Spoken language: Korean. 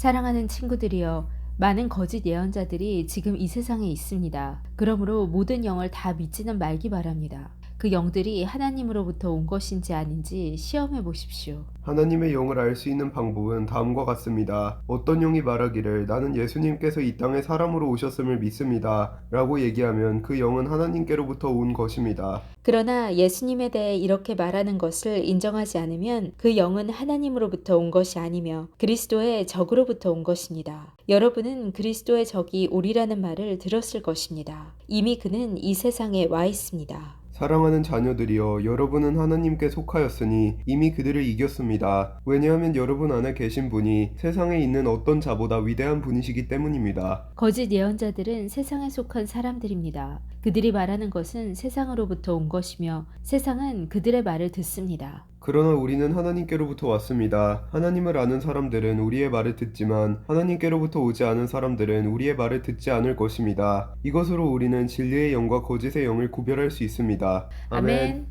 사랑하는 친구들이여, 많은 거짓 예언자들이 지금 이 세상에 있습니다. 그러므로 모든 영을 다 믿지는 말기 바랍니다. 그 영들이 하나님으로부터 온 것인지 아닌지 시험해 보십시오. 하나님의 영을 알 수 있는 방법은 다음과 같습니다. 어떤 영이 말하기를 나는 예수님께서 이 땅에 사람으로 오셨음을 믿습니다. 라고 얘기하면 그 영은 하나님께로부터 온 것입니다. 그러나 예수님에 대해 이렇게 말하는 것을 인정하지 않으면 그 영은 하나님으로부터 온 것이 아니며 그리스도의 적으로부터 온 것입니다. 여러분은 그리스도의 적이 오리라는 말을 들었을 것입니다. 이미 그는 이 세상에 와 있습니다. 사랑하는 자녀들이여 여러분은 하나님께 속하였으니 이미 그들을 이겼습니다. 왜냐하면 여러분 안에 계신 분이 세상에 있는 어떤 자보다 위대한 분이시기 때문입니다. 거짓 예언자들은 세상에 속한 사람들입니다. 그들이 말하는 것은 세상으로부터 온 것이며 세상은 그들의 말을 듣습니다. 그러나 우리는 하나님께로부터 왔습니다. 하나님을 아는 사람들은 우리의 말을 듣지만 하나님께로부터 오지 않은 사람들은 우리의 말을 듣지 않을 것입니다. 이것으로 우리는 진리의 영과 거짓의 영을 구별할 수 있습니다. 아멘.